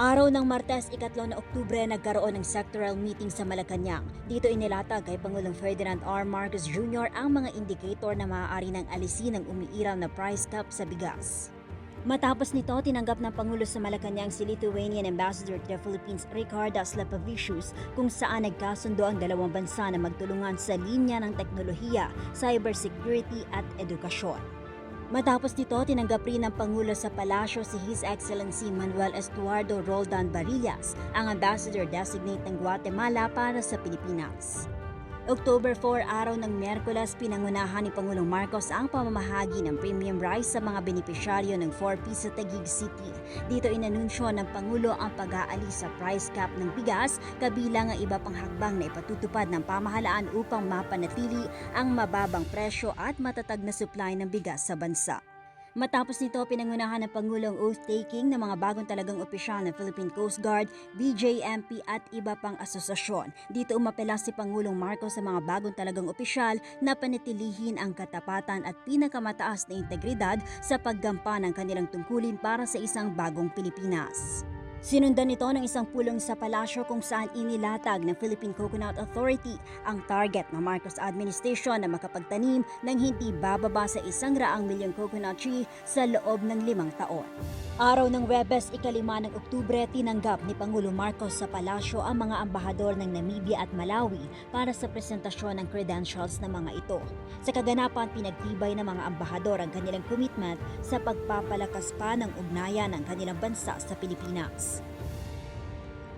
Araw ng Martes, ikatlo na Oktubre, nagkaroon ng sectoral meeting sa Malacanang. Dito inilatag kay Pangulong Ferdinand R. Marcos Jr. ang mga indicator na maaari ng alisin ng umiiral na price cap sa bigas. Matapos nito, tinanggap ng Pangulo sa Malacanang si Lithuanian Ambassador to the Philippines Ricardo Slepavicius kung saan nagkasundo ang dalawang bansa na magtulungan sa linya ng teknolohiya, cybersecurity at edukasyon. Matapos nito, tinanggap rin ng Pangulo sa Palasyo si His Excellency Manuel Estuardo Roldan Barillas, ang Ambassador Designate ng Guatemala para sa Pilipinas. October 4, araw ng Miyerkules, pinangunahan ni Pangulong Marcos ang pamamahagi ng premium rice sa mga benepisyaryo ng 4P sa Taguig City. Dito inanunsyo ng Pangulo ang pag-aalis sa price cap ng bigas, kabilang ang iba pang hakbang na ipatutupad ng pamahalaan upang mapanatili ang mababang presyo at matatag na supply ng bigas sa bansa. Matapos nito, pinangunahan ng Pangulong oath-taking ng mga bagong talagang opisyal ng Philippine Coast Guard, BJMP at iba pang asosasyon. Dito umapela si Pangulong Marcos sa mga bagong talagang opisyal na panatilihin ang katapatan at pinakamataas na integridad sa paggampa ng kanilang tungkulin para sa isang bagong Pilipinas. Sinundan nito ng isang pulong sa palasyo kung saan inilatag ng Philippine Coconut Authority ang target ng Marcos administration na makapagtanim ng hindi bababa sa isang raang milyong coconut tree sa loob ng limang taon. Araw ng Webes, ikalima ng Oktubre, tinanggap ni Pangulo Marcos sa palasyo ang mga ambahador ng Namibia at Malawi para sa presentasyon ng credentials ng mga ito. Sa kaganapan, pinagtibay ng mga ambahador ang kanilang commitment sa pagpapalakas pa ng ugnayan ng kanilang bansa sa Pilipinas.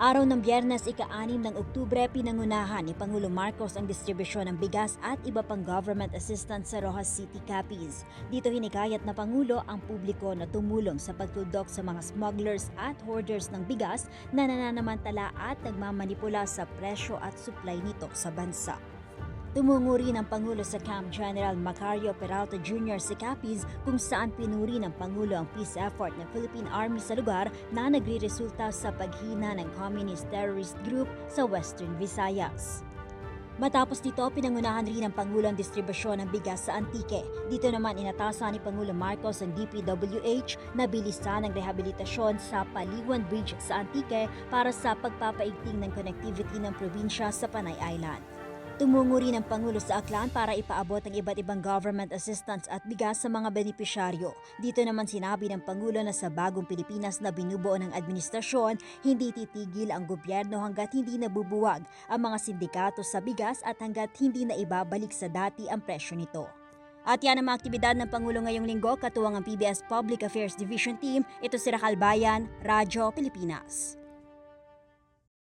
Araw ng Biyernes, ika-anim ng Oktubre, pinangunahan ni Pangulo Marcos ang distribusyon ng bigas at iba pang government assistance sa Rojas City Capiz. Dito hinikayat na Pangulo ang publiko na tumulong sa pagtudok sa mga smugglers at hoarders ng bigas na nananamantala at nagmamanipula sa presyo at supply nito sa bansa. Tumungo rin ang Pangulo sa Camp General Macario Peralta Jr. sa Capiz kung saan pinuri ng Pangulo ang peace effort ng Philippine Army sa lugar na nagre-resulta sa paghina ng communist terrorist group sa Western Visayas. Matapos dito, pinangunahan rin ng Pangulo ang distribusyon ng bigas sa Antique. Dito naman inatasan ni Pangulo Marcos ang DPWH na bilisan ang rehabilitasyon sa Paliwan Bridge sa Antique para sa pagpapaigting ng connectivity ng probinsya sa Panay Island. Tumungo rin ang Pangulo sa Aklan para ipaabot ang iba't ibang government assistance at bigas sa mga benepisyaryo. Dito naman sinabi ng Pangulo na sa bagong Pilipinas na binubuo ng administrasyon, hindi titigil ang gobyerno hanggat hindi nabubuwag ang mga sindikato sa bigas at hanggat hindi na ibabalik sa dati ang presyo nito. At yan ang mga aktibidad ng Pangulo ngayong linggo, katuwang ang PBS Public Affairs Division Team. Ito si Rakal Bayan, Radyo Pilipinas.